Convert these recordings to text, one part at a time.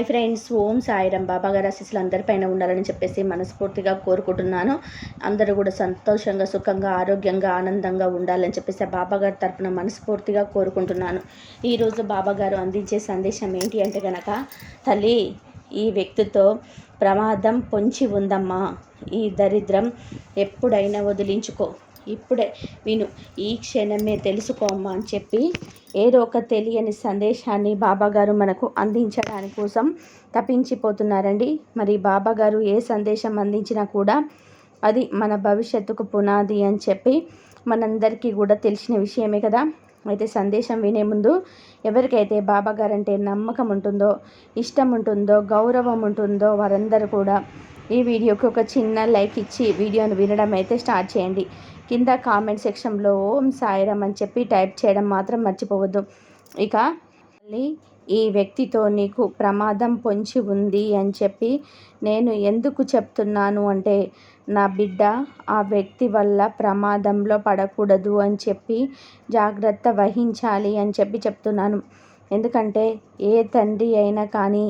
Hi friends Om Sairam Baba గారు ఆశీస్సులు అందరిపైన ఉండాలని చెప్పేసి మనస్ఫూర్తిగా కోరుకుంటున్నాను. అందరూ కూడా సంతోషంగా సుఖంగా ఆరోగ్యంగా ఆనందంగా ఉండాలని చెప్పేసి బాబా గారి తరపున మనస్ఫూర్తిగా కోరుకుంటున్నాను. ఈరోజు బాబా గారు అందించే సందేశం ఏంటి అంటే కనుక తల్లి ఈ వ్యక్తితో ప్రమాదం పొంచి ఉందమ్మా. ఈ దరిద్రం ఎప్పుడైనా వదిలించుకో. ఇప్పుడే విను ఈ క్షణమే తెలుసుకోమ్మా అని చెప్పి ఏదో ఒక తెలియని సందేశాన్ని బాబాగారు మనకు అందించడానికి కోసం తప్పించిపోతున్నారండి. మరి బాబాగారు ఏ సందేశం అందించినా కూడా అది మన భవిష్యత్తుకు పునాది అని చెప్పి మనందరికీ కూడా తెలిసిన విషయమే కదా. అయితే సందేశం వినే ముందు ఎవరికైతే బాబాగారంటే నమ్మకం ఉంటుందో ఇష్టం ఉంటుందో గౌరవం ఉంటుందో వారందరూ కూడా ఈ వీడియోకి ఒక చిన్న లైక్ ఇచ్చి వీడియోను వినడం అయితే స్టార్ట్ చేయండి. కింద కామెంట్ సెక్షన్లో ఓం సాయిరామ్ అని చెప్పి టైప్ చేయడం మాత్రం మర్చిపోవద్దు. ఇక మళ్ళీ ఈ వ్యక్తితో నీకు ప్రమాదం పొంచి ఉంది అని చెప్పి నేను ఎందుకు చెప్తున్నాను అంటే నా బిడ్డ ఆ వ్యక్తి వల్ల ప్రమాదంలో పడకూడదు అని చెప్పి జాగ్రత్త వహించాలి అని చెప్పి చెప్తున్నాను. ఎందుకంటే ఏ తండ్రి అయినా కానీ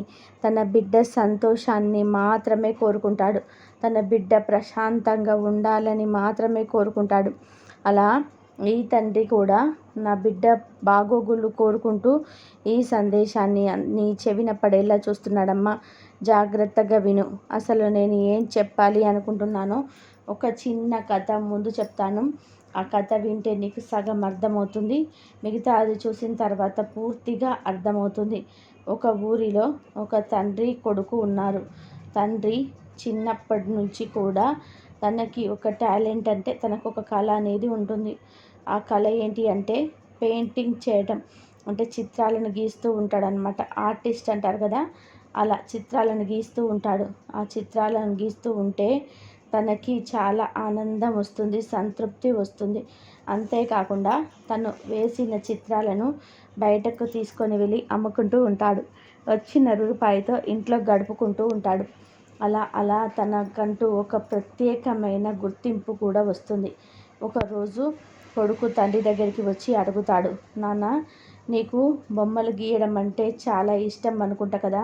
తన బిడ్డ సంతోషాన్ని మాత్రమే కోరుకుంటాడు. తన బిడ్డ ప్రశాంతంగా ఉండాలని మాత్రమే కోరుకుంటాడు. అలా ఈ తండ్రి కూడా నా బిడ్డ బాగోగులు కోరుకుంటూ ఈ సందేశాన్ని నీ చెవిన పడేలా చూస్తున్నాడమ్మా. జాగ్రత్తగా విను. అసలు నేను ఏం చెప్పాలి అనుకుంటున్నానో ఒక చిన్న కథ ముందు చెప్తాను. ఆ కథ వింటే నీకు సగం అర్థమవుతుంది. మిగతా అది చూసిన తర్వాత పూర్తిగా అర్థమవుతుంది. ఒక ఊరిలో ఒక తండ్రి కొడుకు ఉన్నారు. తండ్రి చిన్నప్పటి నుంచి కూడా తనకి ఒక టాలెంట్ అంటే తనకు ఒక కళ అనేది ఉంటుంది. ఆ కళ ఏంటి అంటే పెయింటింగ్ చేయడం అంటే చిత్రాలను గీస్తూ ఉంటాడనమాట ఆర్టిస్ట్ అంటారు కదా అలా చిత్రాలను గీస్తూ ఉంటాడు. ఆ చిత్రాలను గీస్తూ ఉంటే తనకి చాలా ఆనందం వస్తుంది సంతృప్తి వస్తుంది. అంతేకాకుండా తను వేసిన చిత్రాలను బయటకు తీసుకొని వెళ్ళి అమ్ముకుంటూ ఉంటాడు. వచ్చిన రూపాయితో ఇంట్లో గడుపుకుంటూ ఉంటాడు. అలా అలా తనకంటూ ఒక ప్రత్యేకమైన గుర్తింపు కూడా వస్తుంది. ఒకరోజు కొడుకు తండ్రి దగ్గరికి వచ్చి అడుగుతాడు నాన్న నీకు బొమ్మలు గీయడం అంటే చాలా ఇష్టం అనుకుంటా కదా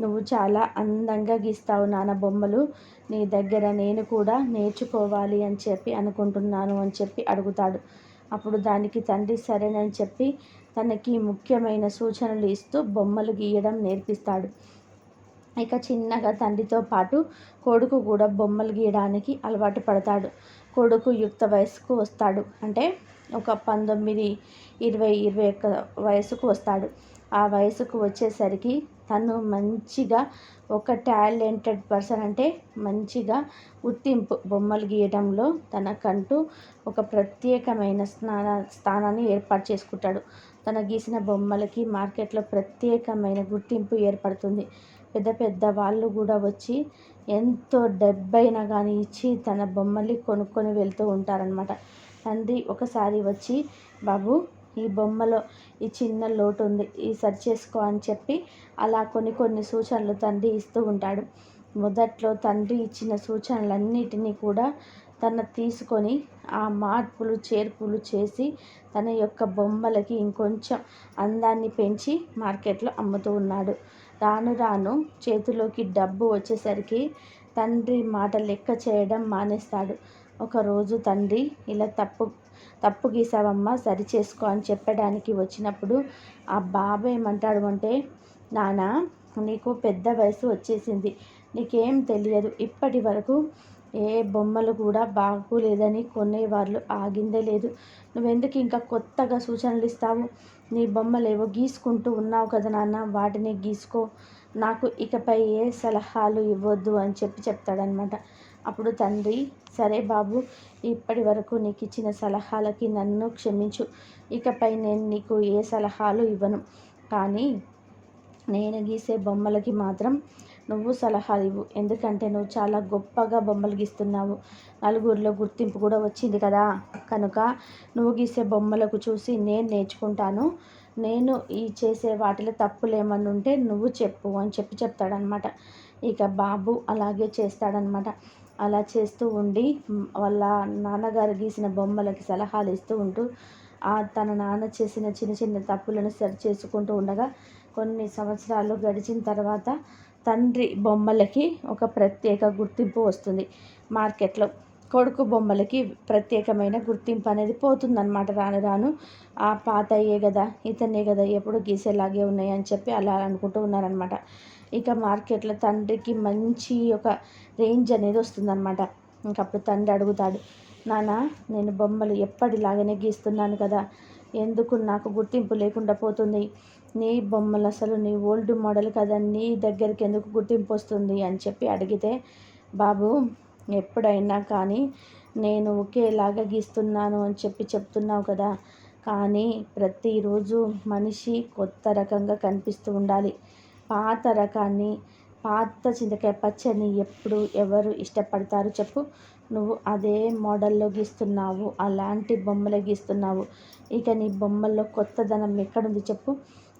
నువ్వు చాలా అందంగా గీస్తావు నాన్న బొమ్మలు. నీ దగ్గర నేను కూడా నేర్చుకోవాలి అని చెప్పి అనుకుంటున్నాను అని చెప్పి అడుగుతాడు. అప్పుడు దానికి తండ్రి సరేనని చెప్పి తనకి ముఖ్యమైన సూచనలు ఇస్తూ బొమ్మలు గీయడం నేర్పిస్తాడు. ఇక చిన్నగా తండ్రితో పాటు కొడుకు కూడా బొమ్మలు గీయడానికి అలవాటు పడతాడు. కొడుకు యుక్త వయసుకు వస్తాడు. అంటే ఒక పంతొమ్మిది ఇరవై ఇరవై ఒక్క వయసుకు వస్తాడు. ఆ వయసుకు వచ్చేసరికి తను మంచిగా ఒక టాలెంటెడ్ పర్సన్ అంటే మంచిగా గుర్తింపు బొమ్మలు గీయడంలో తనకంటూ ఒక ప్రత్యేకమైన స్నాన స్థానాన్ని ఏర్పాటు చేసుకుంటాడు. తన గీసిన బొమ్మలకి మార్కెట్లో ప్రత్యేకమైన గుర్తింపు ఏర్పడుతుంది. పెద్ద పెద్ద వాళ్ళు కూడా వచ్చి ఎంతో డబ్బైనా కానీ ఇచ్చి తన బొమ్మల్ని కొనుక్కొని వెళ్తూ ఉంటారనమాట తండ్రి ఒకసారి వచ్చి బాబు ఈ బొమ్మలో ఈ చిన్న లోటు ఉంది ఈ సరి చేసుకో అని చెప్పి అలా కొన్ని కొన్ని సూచనలు తండ్రి ఇస్తూ ఉంటాడు. మొదట్లో తండ్రి ఇచ్చిన సూచనలన్నిటినీ కూడా తన తీసుకొని ఆ మార్పులు చేర్పులు చేసి తన యొక్క బొమ్మలకి ఇంకొంచెం అందాన్ని పెంచి మార్కెట్లో అమ్ముతూ ఉన్నాడు. రాను రాను చేతిలోకి డబ్బు వచ్చేసరికి తండ్రి మాట లెక్క చేయడం మానేస్తాడు. ఒకరోజు తండ్రి ఇలా తప్పు తప్పు గీసావమ్మా సరి చేసుకో అని చెప్పడానికి వచ్చినప్పుడు ఆ బాబాయ్ ఏమంటాడు అంటే నాన్న నీకు పెద్ద వయసు వచ్చేసింది. నీకేం తెలియదు. ఇప్పటి వరకు ఏ బొమ్మలు కూడా బాగోలేదని కొనేవాళ్ళు ఆగిందే లేదు. నువ్వెందుకు ఇంకా కొత్తగా సూచనలు ఇస్తావు? నీ బొమ్మలు ఏవో గీసుకుంటూ ఉన్నావు కదా నాన్న వాటిని గీసుకో. నాకు ఇకపై ఏ సలహాలు ఇవ్వద్దు అని చెప్పి చెప్తాడనమాట అప్పుడు తండ్రి సరే బాబు ఇప్పటి వరకు నీకు ఇచ్చిన సలహాలకి నన్ను క్షమించు. ఇకపై నేను నీకు ఏ సలహాలు ఇవ్వను. కానీ నేను గీసే బొమ్మలకి మాత్రం నువ్వు సలహాలు ఇవ్వు. ఎందుకంటే నువ్వు చాలా గొప్పగా బొమ్మలు గీస్తున్నావు. నలుగురిలో గుర్తింపు కూడా వచ్చింది కదా. కనుక నువ్వు గీసే బొమ్మలకు చూసి నేను నేర్చుకుంటాను. నేను ఈ చేసే వాటిలో తప్పులు ఏమన్నా ఉంటే నువ్వు చెప్పు అని చెప్పి చెప్తాడనమాట ఇక బాబు అలాగే చేస్తాడనమాట అలా చేస్తూ ఉండి వాళ్ళ నాన్నగారు గీసిన బొమ్మలకి సలహాలు ఇస్తూ ఉంటూ తన నాన్న చేసిన చిన్న చిన్న తప్పులను సరి చేసుకుంటూ ఉండగా కొన్ని సంవత్సరాలు గడిచిన తర్వాత తండ్రి బొమ్మలకి ఒక ప్రత్యేక గుర్తింపు వస్తుంది మార్కెట్లో. కొడుకు బొమ్మలకి ప్రత్యేకమైన గుర్తింపు అనేది పోతుందన్నమాట. రాను రాను ఆ పాతయ్యే కదా ఇతనే కదా ఎప్పుడు గీసేలాగే ఉన్నాయి అని చెప్పి అలా అనుకుంటూ ఉన్నారనమాట ఇక మార్కెట్లో తండ్రికి మంచి ఒక రేంజ్ అనేది వస్తుందన్నమాట. ఇంకప్పుడు తండ్రి అడుగుతాడు నాన్న నేను బొమ్మలు ఎప్పటిలాగానే గీస్తున్నాను కదా ఎందుకు నాకు గుర్తింపు లేకుండా పోతుంది? నీ బొమ్మలు అసలు నీ ఓల్డ్ మోడల్ కదా నీ దగ్గరికి ఎందుకు గుర్తింపు వస్తుంది? అని చెప్పి అడిగితే బాబు ఎప్పుడైనా కానీ నేను ఒకేలాగా గీస్తున్నాను అని చెప్పి చెప్తున్నావు కదా. కానీ ప్రతిరోజు మనిషి కొత్త రకంగా కనిపిస్తూ ఉండాలి. పాత రకాన్ని పాత చింతకాయ పచ్చని ఎప్పుడు ఎవరు ఇష్టపడతారు చెప్పు. నువ్వు అదే మోడల్లో గీస్తున్నావు అలాంటి బొమ్మలు గీస్తున్నావు. ఇక నీ బొమ్మల్లో కొత్తదనం ఎక్కడుంది చెప్పు.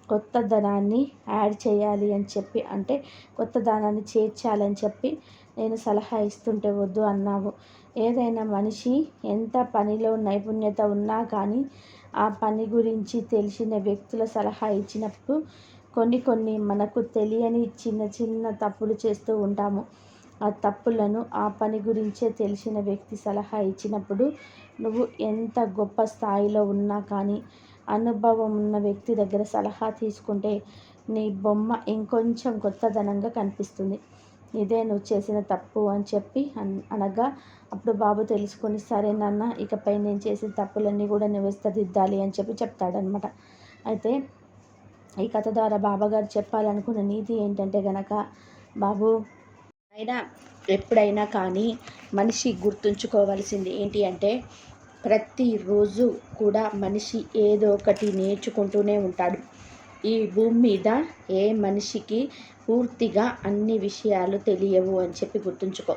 కొత్త ధనాన్ని యాడ్ చేయాలి అని చెప్పి అంటే కొత్త ధనాన్ని చేర్చాలని చెప్పి నేను సలహా ఇస్తుంటే వద్దు అన్నావు. ఏదైనా మనిషి ఎంత పనిలో నైపుణ్యత ఉన్నా కానీ ఆ పని గురించి తెలిసిన వ్యక్తుల సలహా ఇచ్చినప్పుడు కొన్ని కొన్ని మనకు తెలియని చిన్న చిన్న తప్పులు చేస్తూ ఉంటాము. ఆ తప్పులను ఆ పని గురించే తెలిసిన వ్యక్తి సలహా ఇచ్చినప్పుడు నువ్వు ఎంత గొప్ప స్థాయిలో ఉన్నా కానీ అనుభవం ఉన్న వ్యక్తి దగ్గర సలహా తీసుకుంటే నీ బొమ్మ ఇంకొంచెం కొత్తదనంగా కనిపిస్తుంది. ఇదే నువ్వు చేసిన తప్పు అని చెప్పి అనగా అప్పుడు బాబు తెలుసుకొని సరే నాన్న ఇకపై నేను చేసిన తప్పులన్నీ కూడా నువ్వు విస్తరిద్దాలి అని చెప్పి చెప్తాడనమాట అయితే ఈ కథ ద్వారా బాబాగారు చెప్పాలనుకున్న నీతి ఏంటంటే గనక బాబు అయినా ఎప్పుడైనా కానీ మనిషి గుర్తుంచుకోవాల్సింది ఏంటి అంటే ప్రతిరోజు కూడా మనిషి ఏదో ఒకటి నేర్చుకుంటూనే ఉంటాడు. ఈ భూమి మీద ఏ మనిషికి పూర్తిగా అన్ని విషయాలు తెలియవు అని చెప్పి గుర్తుంచుకో.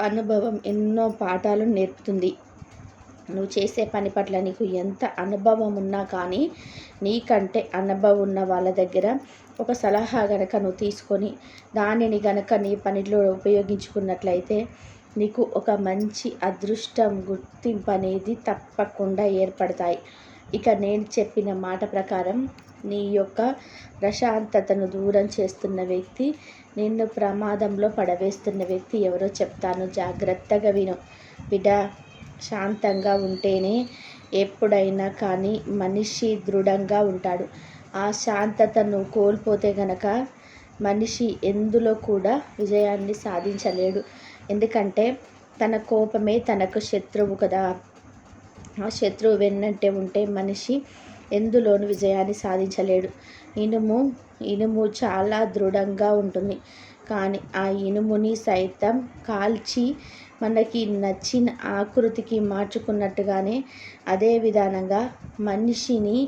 అనుభవం ఎన్నో పాఠాలు నేర్పుతుంది. నువ్వు చేసే పని పట్ల నీకు ఎంత అనుభవం ఉన్నా కానీ నీకంటే అనుభవం ఉన్న వాళ్ళ దగ్గర ఒక సలహా గనక నువ్వు తీసుకొని దానిని గనక నీ పనిలో ఉపయోగించుకున్నట్లయితే నీకు ఒక మంచి అదృష్టం గుర్తింపు అనేది తప్పకుండా ఏర్పడతాయి. ఇక నేను చెప్పిన మాట ప్రకారం నీ యొక్క ప్రశాంతతను దూరం చేస్తున్న వ్యక్తి నిన్ను ప్రమాదంలో పడవేస్తున్న వ్యక్తి ఎవరో చెప్తాను. జాగ్రత్తగా విను. బిడ్డ శాంతంగా ఉంటేనే ఎప్పుడైనా కానీ మనిషి దృఢంగా ఉంటాడు. ఆ శాంతతను కోల్పోతే గనక మనిషి ఎందులో కూడా విజయాన్ని సాధించలేడు. ఎందుకంటే తన కోపమే తనకు శత్రువు కదా. ఆ శత్రువు వెన్నంటే ఉంటే మనిషి ఎందులోనూ విజయాన్ని సాధించలేడు. ఇనుము ఇనుము చాలా దృఢంగా ఉంటుంది. కానీ ఆ ఇనుముని సైతం కాల్చి మనకి నచ్చిన ఆకృతికి మార్చుకున్నట్టుగానే అదే విధానంగా మనిషిని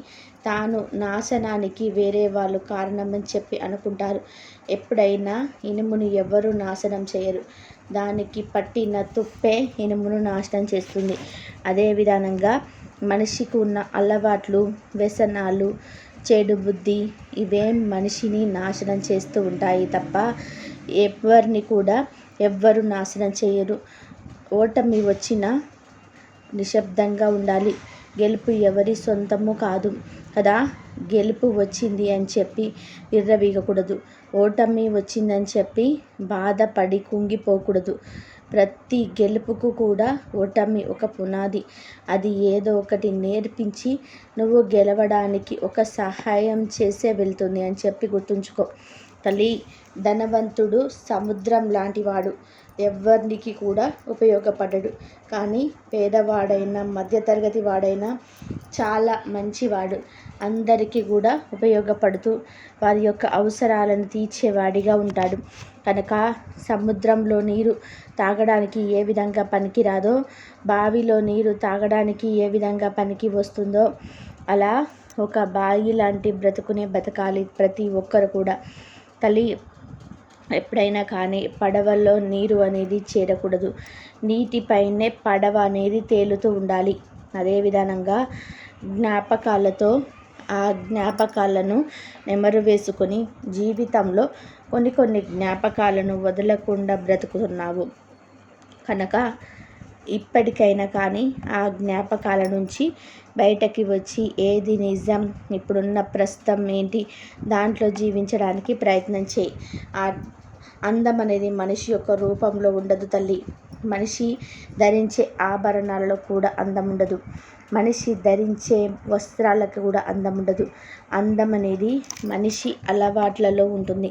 తాను నాశనానికి వేరే వాళ్ళు కారణమని చెప్పి అనుకుంటారు. ఎప్పుడైనా ఇనుమును ఎవరు నాశనం చేయరు. దానికి పట్టిన తుప్పే ఇనుమును నాశనం చేస్తుంది. అదే విధానంగా మనిషికి ఉన్న అలవాట్లు వ్యసనాలు చెడు బుద్ధి ఇవేం మనిషిని నాశనం చేస్తూ ఉంటాయి తప్ప ఎవరిని కూడా ఎవ్వరు నాశనం చేయరు. ఓటమి వచ్చిన నిశ్శబ్దంగా ఉండాలి. గెలుపు ఎవరి సొంతము కాదు కదా? గెలుపు వచ్చింది అని చెప్పి విర్రవీగకూడదు. ఓటమి వచ్చిందని చెప్పి బాధపడి కుంగిపోకూడదు. ప్రతి గెలుపుకు కూడా ఓటమి ఒక పునాది. అది ఏదో ఒకటి నేర్పించి నువ్వు గెలవడానికి ఒక సహాయం చేసే వెళ్తుంది అని చెప్పి గుర్తుంచుకో. తల్లి ధనవంతుడు సముద్రం లాంటివాడు. ఎవరికి కూడా ఉపయోగపడడు. కానీ పేదవాడైనా మధ్యతరగతి వాడైనా చాలా మంచివాడు. అందరికీ కూడా ఉపయోగపడుతూ వారి యొక్క అవసరాలను తీర్చేవాడిగా ఉంటాడు. కనుక సముద్రంలో నీరు తాగడానికి ఏ విధంగా పనికిరాదో బావిలో నీరు తాగడానికి ఏ విధంగా పనికి వస్తుందో అలా ఒక బావి లాంటి బ్రతుకునే బతకాలి ప్రతి ఒక్కరు కూడా. తల్లి ఎప్పుడైనా కానీ పడవల్లో నీరు అనేది చేరకూడదు. నీటిపైనే పడవ అనేది తేలుతూ ఉండాలి. అదే విధానంగా జ్ఞాపకాలతో ఆ జ్ఞాపకాలను నెమరు వేసుకొని జీవితంలో కొన్ని కొన్ని జ్ఞాపకాలను వదలకుండా బ్రతుకుతున్నావు. కనుక ఇప్పటికైనా కానీ ఆ జ్ఞాపకాల నుంచి బయటకి వచ్చి ఏది నిజం ఇప్పుడున్న ప్రస్తుతం ఏంటి దాంట్లో జీవించడానికి ప్రయత్నం చేయి. ఆ అందం అనేది మనిషి యొక్క రూపంలో ఉండదు తల్లి. మనిషి ధరించే ఆభరణాలలో కూడా అందం ఉండదు. మనిషి ధరించే వస్త్రాలకు కూడా అందం ఉండదు. అందం అనేది మనిషి అలవాట్లలో ఉంటుంది.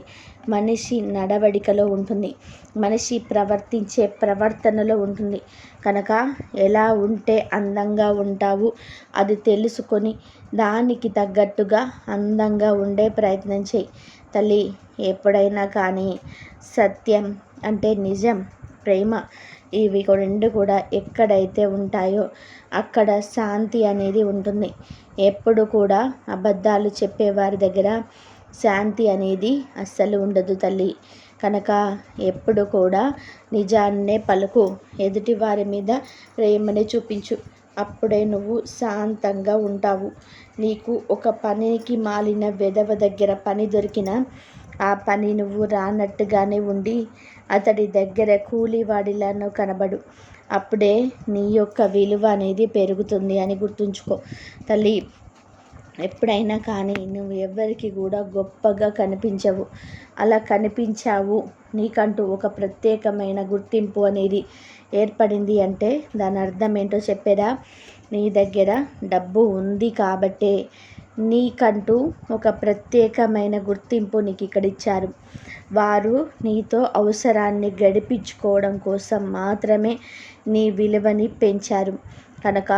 మనిషి నడవడికలో ఉంటుంది. మనిషి ప్రవర్తించే ప్రవర్తనలో ఉంటుంది. కనుక ఎలా ఉంటే అందంగా ఉంటావు అది తెలుసుకొని దానికి తగ్గట్టుగా అందంగా ఉండే ప్రయత్నం చేయి. తల్లి ఎప్పుడైనా కానీ సత్యం అంటే నిజం ప్రేమ ఇవి రెండు కూడా ఎక్కడైతే ఉంటాయో అక్కడ శాంతి అనేది ఉంటుంది. ఎప్పుడు కూడా అబద్ధాలు చెప్పేవారి దగ్గర శాంతి అనేది అస్సలు ఉండదు తల్లి. కనుక ఎప్పుడు కూడా నిజాన్నే పలుకు. ఎదుటి వారి మీద ప్రేమని చూపించు. అప్పుడే నువ్వు శాంతంగా ఉంటావు. నీకు ఒక పనికి మాలిన వెధవ దగ్గర పని దొరికిన ఆ పని నువ్వు రానట్టుగానే ఉండి అతడి దగ్గర కూలివాడిలను కనబడు. అప్పుడే నీ యొక్క విలువ అనేది పెరుగుతుంది అని గుర్తుంచుకో. తల్లి ఎప్పుడైనా కానీ నువ్వు ఎవ్వరికి కూడా గొప్పగా కనిపించవు. అలా కనిపించావు నీకంటూ ఒక ప్రత్యేకమైన గుర్తింపు అనేది ఏర్పడింది అంటే దాని అర్థం ఏంటో చెప్పేదా? నీ దగ్గర డబ్బు ఉంది కాబట్టే నీకంటూ ఒక ప్రత్యేకమైన గుర్తింపు నీకు ఇక్కడ ఇచ్చారు వారు నీతో అవసరాన్ని గడిపించుకోవడం కోసం మాత్రమే నీ విలువని పెంచారు. కనుక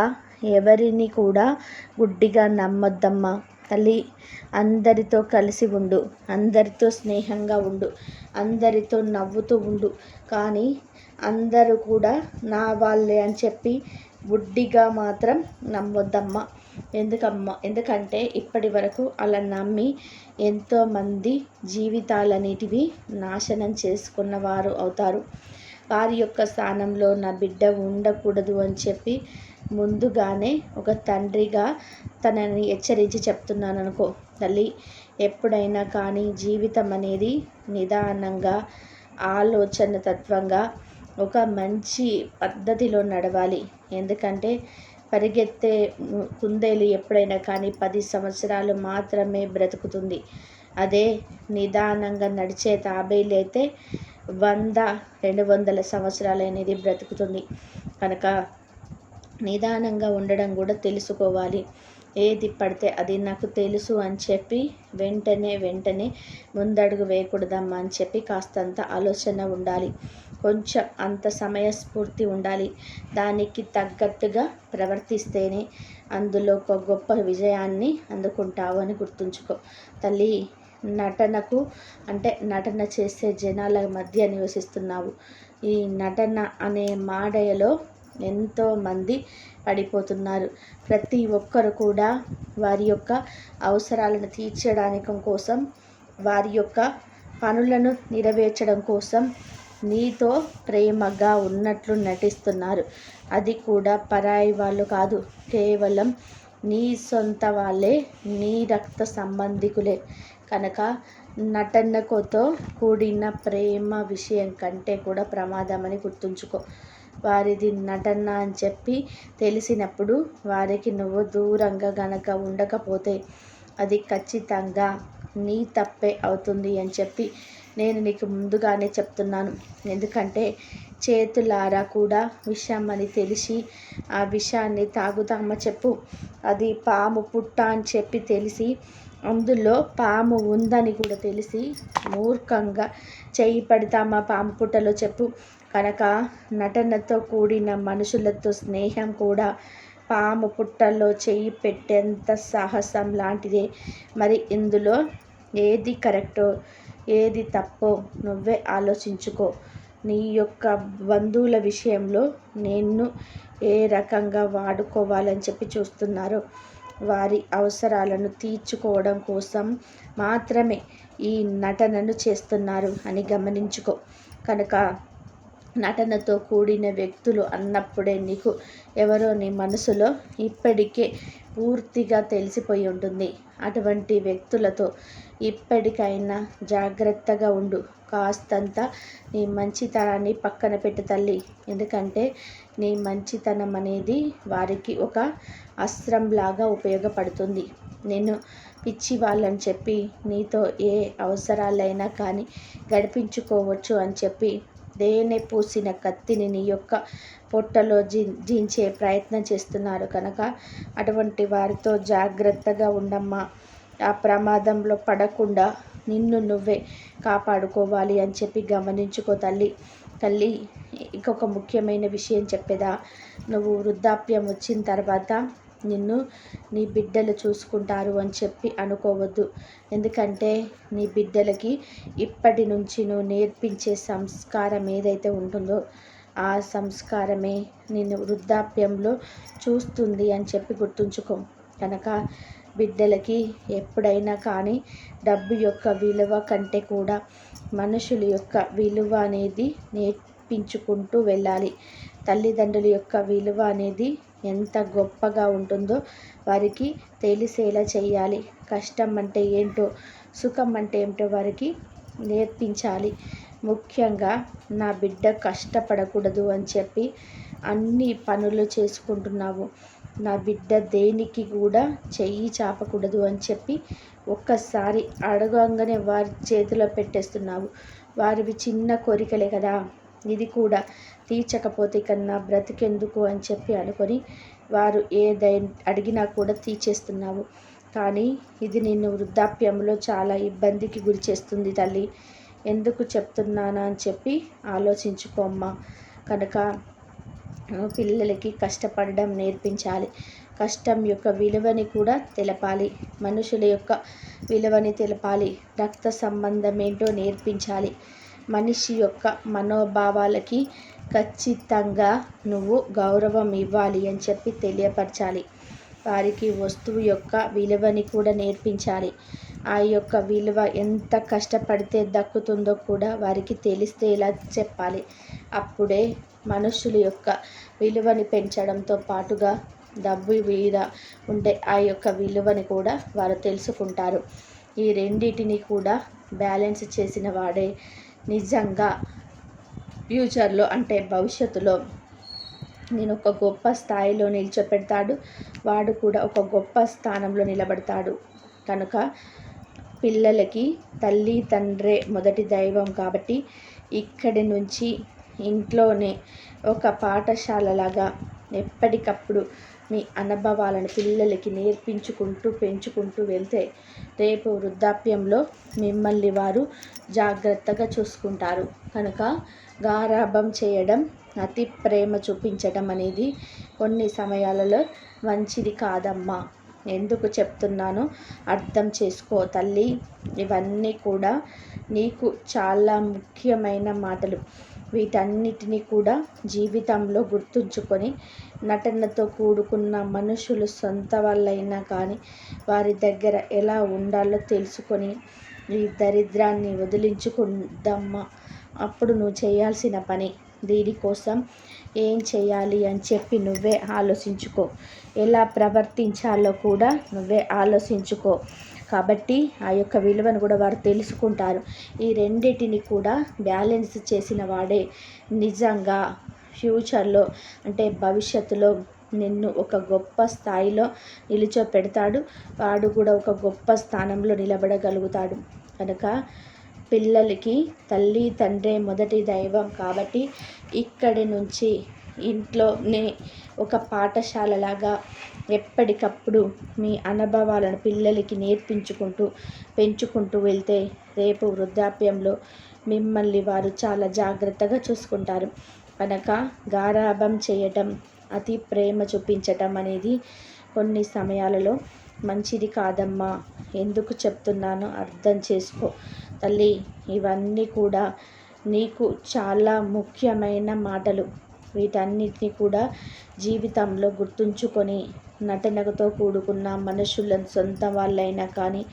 ఎవరిని కూడా గుడ్డిగా నమ్మొద్దమ్మా. తల్లి అందరితో కలిసి ఉండు. అందరితో స్నేహంగా ఉండు. అందరితో నవ్వుతూ ఉండు. కానీ అందరూ కూడా నా వాళ్ళే అని చెప్పి గుడ్డిగా మాత్రం నమ్మొద్దమ్మా. ఎందుకమ్మా? ఎందుకంటే ఇప్పటి వరకు అలా నమ్మి ఎంతోమంది జీవితాలనేటివి నాశనం చేసుకున్న వారు అవుతారు. వారి యొక్క స్థానంలో నా బిడ్డ ఉండకూడదు అని చెప్పి ముందుగానే ఒక తండ్రిగా తనని హెచ్చరించి చెప్తున్నాను అనుకో తల్లి ఎప్పుడైనా కానీ జీవితం అనేది నిదానంగా ఆలోచన తత్వంగా ఒక మంచి పద్ధతిలో నడవాలి. ఎందుకంటే పరిగెత్తే కుందేలు ఎప్పుడైనా కానీ పది సంవత్సరాలు మాత్రమే బ్రతుకుతుంది. అదే నిదానంగా నడిచే తాబేలు అయితే వంద రెండు వందల సంవత్సరాలు అనేది బ్రతుకుతుంది. కనుక నిదానంగా ఉండడం కూడా తెలుసుకోవాలి. ఏది పడితే అది నాకు తెలుసు అని చెప్పి వెంటనే వెంటనే ముందడుగు వేయకూడదమ్మా అని చెప్పి కాస్తంత ఆలోచన ఉండాలి. కొంచెం అంత సమయస్ఫూర్తి ఉండాలి. దానికి తగ్గట్టుగా ప్రవర్తిస్తేనే అందులో ఒక గొప్ప విజయాన్ని అందుకుంటావు అని గుర్తుంచుకో. తల్లి నటనకు అంటే నటన చేసే జనాల మధ్య నివసిస్తున్నావు. ఈ నటన అనే మాడయలో ఎంతోమంది పడిపోతున్నారు. ప్రతి ఒక్కరు కూడా వారి యొక్క అవసరాలను తీర్చడానికి కోసం వారి యొక్క పనులను నెరవేర్చడం కోసం నీతో ప్రేమగా ఉన్నట్లు నటిస్తున్నారు. అది కూడా పరాయి వాళ్ళు కాదు. కేవలం నీ సొంత వాళ్ళే నీ రక్త సంబంధికులే. కనుక నటనకుతో కూడిన ప్రేమ విషయం కంటే కూడా ప్రమాదమని గుర్తుంచుకో. వారిది నటన అని చెప్పి తెలిసినప్పుడు వారికి నువ్వు దూరంగా గనక ఉండకపోతే అది ఖచ్చితంగా నీ తప్పే అవుతుంది అని చెప్పి నేను నీకు ముందుగానే చెప్తున్నాను. ఎందుకంటే చేతులారా కూడా విషం అని తెలిసి ఆ విషాన్ని తాగుతామా చెప్పు. అది పాము పుట్ట అని చెప్పి తెలిసి అందులో పాము ఉందని కూడా తెలిసి మూర్ఖంగా చేయి పడతామా పాము పుట్టలో చెప్పు. కనుక నటనతో కూడిన మనుషులతో స్నేహం కూడా పాము పుట్టలో చేయి పెట్టేంత సాహసం లాంటిదే. మరి ఇందులో ఏది కరెక్టో ఏది తప్పో నువ్వే ఆలోచించుకో. నీ యొక్క బంధువుల విషయంలో నిన్ను ఏ రకంగా వాడుకోవాలని చెప్పి చూస్తున్నారు. వారి అవసరాలను తీర్చుకోవడం కోసం మాత్రమే ఈ నటనను చేస్తున్నారు అని గమనించుకో. కనుక నటనతో కూడిన వ్యక్తులు అన్నప్పుడే నీకు ఎవరో నీ మనసులో ఇప్పటికే పూర్తిగా తెలిసిపోయి ఉంటుంది. అటువంటి వ్యక్తులతో ఇప్పటికైనా జాగ్రత్తగా ఉండు. కాస్తంత నీ మంచితనాన్ని పక్కన పెట్టు తల్లి. ఎందుకంటే నీ మంచితనం అనేది వారికి ఒక అస్త్రంలాగా ఉపయోగపడుతుంది. నేను పిచ్చి వాళ్ళని చెప్పి నీతో ఏ అవసరాలైనా కానీ గడిపించుకోవచ్చు అని చెప్పి దేనే పూసిన కత్తిని నీ యొక్క పొట్టలో జీ జీంచే ప్రయత్నం చేస్తున్నారు కనుక అటువంటి వారితో జాగ్రత్తగా ఉండమ్మా. ఆ ప్రమాదంలో పడకుండా నిన్ను నువ్వే కాపాడుకోవాలి అని చెప్పి గమనించుకో తల్లి. తల్లి ఇంకొక ముఖ్యమైన విషయం చెప్పేదా? నువ్వు వృద్ధాప్యం వచ్చిన తర్వాత నిన్ను నీ బిడ్డలు చూసుకుంటారు అని చెప్పి అనుకోవద్దు. ఎందుకంటే నీ బిడ్డలకి ఇప్పటి నుంచి నువ్వు నేర్పించే సంస్కారం ఏదైతే ఉంటుందో ఆ సంస్కారమే నిన్ను వృద్ధాప్యంలో చూస్తుంది అని చెప్పి గుర్తుంచుకో. కనుక బిడ్డలకి ఎప్పుడైనా కానీ డబ్బు యొక్క విలువ కంటే కూడా మనుషుల యొక్క విలువ అనేది నేర్పించుకుంటూ వెళ్ళాలి. తల్లిదండ్రుల యొక్క విలువ అనేది ఎంత గొప్పగా ఉంటుందో వారికి తెలిసేలా చేయాలి. కష్టం అంటే ఏంటో సుఖం అంటే ఏమిటో వారికి నేర్పించాలి. ముఖ్యంగా నా బిడ్డ కష్టపడకూడదు అని చెప్పి అన్ని పనులు చేసుకుంటున్నావు. నా బిడ్డ దేనికి కూడా చెయ్యి చాపకూడదు అని చెప్పి ఒక్కసారి అడగంగానే వారి చేతిలో పెట్టేస్తున్నావు. వారివి చిన్న కోరికలే కదా. ఇది కూడా తీర్చకపోతే కన్నా బ్రతికెందుకు అని చెప్పి అనుకొని వారు ఏదై అడిగినా కూడా తీర్చేస్తున్నావు. కానీ ఇది నిన్ను వృద్ధాప్యంలో చాలా ఇబ్బందికి గురి చేస్తుంది తల్లి. ఎందుకు చెప్తున్నానా అని చెప్పి ఆలోచించుకోమ్మా కనుక పిల్లలకి కష్టపడడం నేర్పించాలి. కష్టం యొక్క విలువని కూడా తెలపాలి. మనుషుల యొక్క విలువని తెలపాలి. రక్త సంబంధం ఏంటో నేర్పించాలి. మనిషి యొక్క మనోభావాలకి ఖచ్చితంగా నువ్వు గౌరవం ఇవ్వాలి అని చెప్పి తెలియపరచాలి. వారికి వస్తువు యొక్క విలువని కూడా నేర్పించాలి. ఆ యొక్క విలువ ఎంత కష్టపడితే దక్కుతుందో కూడా వారికి తెలిస్తే ఇలా చెప్పాలి? అప్పుడే మనుషుల యొక్క విలువని పెంచడంతో పాటుగా డబ్బు మీద ఉండే ఆ యొక్క విలువని కూడా వారు తెలుసుకుంటారు. ఈ రెండింటిని కూడా బ్యాలెన్స్ చేసిన వాడే నిజంగా ఫ్యూచర్లో అంటే భవిష్యత్తులో నేను ఒక గొప్ప స్థాయిలో నిల్చోపెడతాడు. వాడు కూడా ఒక గొప్ప స్థానంలో నిలబడతాడు. కనుక పిల్లలకి తల్లి తండ్రే మొదటి దైవం కాబట్టి ఇక్కడి నుంచి ఇంట్లోనే ఒక పాఠశాలలాగా ఎప్పటికప్పుడు మీ అనుభవాలను పిల్లలకి నేర్పించుకుంటూ పెంచుకుంటూ వెళ్తే రేపు వృద్ధాప్యంలో మిమ్మల్ని వారు జాగ్రత్తగా చూసుకుంటారు. కనుక గారాభం చేయడం అతి ప్రేమ చూపించడం అనేది కొన్ని సమయాలలో మంచిది కాదమ్మా. ఎందుకు చెప్తున్నానో అర్థం చేసుకో తల్లి. ఇవన్నీ కూడా నీకు చాలా ముఖ్యమైన మాటలు. వీటన్నిటినీ కూడా జీవితంలో గుర్తుంచుకొని నటనతో కూడుకున్న మనుషులు సొంత వాళ్ళైనా కానీ వారి దగ్గర ఎలా ఉండాలో తెలుసుకొని ఈ దరిద్రాన్ని వదిలించుకుందమ్మా. అప్పుడు నువ్వు చేయాల్సిన పని దీనికోసం ఏం చేయాలి అని చెప్పి నువ్వే ఆలోచించుకో. ఎలా ప్రవర్తించాలో కూడా నువ్వే ఆలోచించుకో. కాబట్టి ఆ యొక్క విలువను కూడా వారు తెలుసుకుంటారు. ఈ రెండింటిని కూడా బ్యాలెన్స్ చేసిన వాడే నిజంగా ఫ్యూచర్లో అంటే భవిష్యత్తులో నిన్ను ఒక గొప్ప స్థాయిలో నిలిచోపెడతాడు. వాడు కూడా ఒక గొప్ప స్థానంలో నిలబడగలుగుతాడు. కనుక పిల్లలకి తల్లి తండ్రే మొదటి దైవం కాబట్టి ఇక్కడి నుంచి ఇంట్లోనే ఒక పాఠశాలలాగా ఎప్పటికప్పుడు మీ అనుభవాలను పిల్లలకి నేర్పించుకుంటూ పెంచుకుంటూ వెళ్తే రేపు వృద్ధాప్యంలో మిమ్మల్ని వారు చాలా జాగ్రత్తగా చూసుకుంటారు. కనుక గారాభం చేయటం అతి ప్రేమ చూపించటం అనేది కొన్ని సమయాలలో మంచిది కాదమ్మా. ఎందుకు చెప్తున్నానో అర్థం చేసుకో. తల్లి ఇవన్నీ కూడా నీకు చాలా ముఖ్యమైన మాటలు. వీటన్నిటిని కూడా జీవితంలో గుర్తుంచుకొని నటనతో కూడుకున్న మనుషులను సొంత వాళ్ళైనా కానీ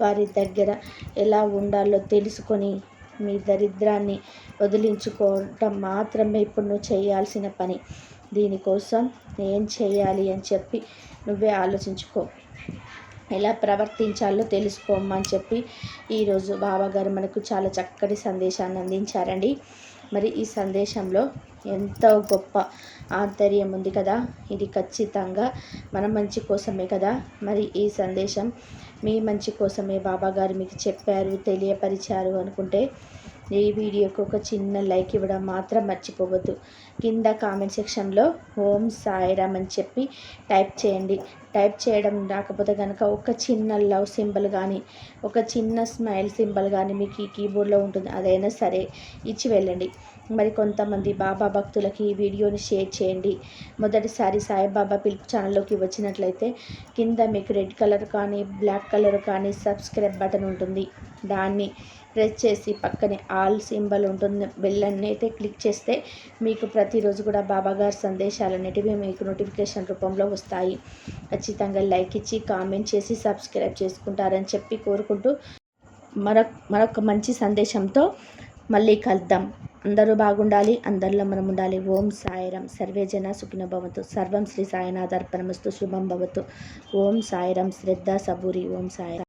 వారి దగ్గర ఎలా ఉండాలో తెలుసుకొని మీ దరిద్రాన్ని వదిలించుకోవటం మాత్రమే ఇప్పుడు నువ్వు చేయాల్సిన పని. దీనికోసం ఏం చేయాలి అని చెప్పి నువ్వే ఆలోచించుకో. ఎలా ప్రవర్తించాలో తెలుసుకోమని చెప్పి ఈరోజు బాబాగారు మనకు చాలా చక్కటి సందేశాన్ని అందించారండి. మరి ఈ సందేశంలో ఎంతో గొప్ప ఆంతర్యం ఉంది కదా. ఇది ఖచ్చితంగా మన మంచి కోసమే కదా. మరి ఈ సందేశం మీ మంచి కోసమే బాబా గారు మీకు చెప్పారు తెలియపరిచారు అనుకుంటే ఈ వీడియోకి ఒక చిన్న లైక్ ఇవ్వడం మాత్రం మర్చిపోవద్దు. కింద కామెంట్ సెక్షన్లో ఓం సాయిరామ్ అని చెప్పి టైప్ చేయండి. టైప్ చేయడం రాకపోతే కనుక ఒక చిన్న లవ్ సింబల్ కానీ ఒక చిన్న స్మైల్ సింబల్ కానీ మీకు ఈ కీబోర్డ్లో ఉంటుంది. అదైనా సరే ఇచ్చి వెళ్ళండి. మరి కొంతమంది బాబా భక్తులకి ఈ వీడియోని షేర్ చేయండి. మొదటిసారి సాయిబాబా పిలుపు ఛానల్లోకి వచ్చినట్లయితే కింద మీకు రెడ్ కలర్ కానీ బ్లాక్ కలర్ కానీ సబ్స్క్రైబ్ బటన్ ఉంటుంది. దాన్ని ప్రెస్ చేసి పక్కనే ఆల్ సింబల్ ఉంటుంది. బెల్ అయితే క్లిక్ చేస్తే మీకు ప్రతిరోజు కూడా బాబాగారి సందేశాలు అనేటివి మీకు నోటిఫికేషన్ రూపంలో వస్తాయి. ఖచ్చితంగా లైక్ ఇచ్చి కామెంట్ చేసి సబ్స్క్రైబ్ చేసుకుంటారని చెప్పి కోరుకుంటూ మరొక మరొక మంచి సందేశంతో మళ్ళీ కలుద్దాం. అందరూ బాగుండాలి అందరిలో మనం ఉండాలి ఓం సాయిరం. సర్వే జన సుఖిన భవతు. సర్వం శ్రీ సాయినాథర్పణమస్తు. శుభం భవతు. ఓం సాయిరం. శ్రద్ధ సబూరి. ఓం సాయిరం.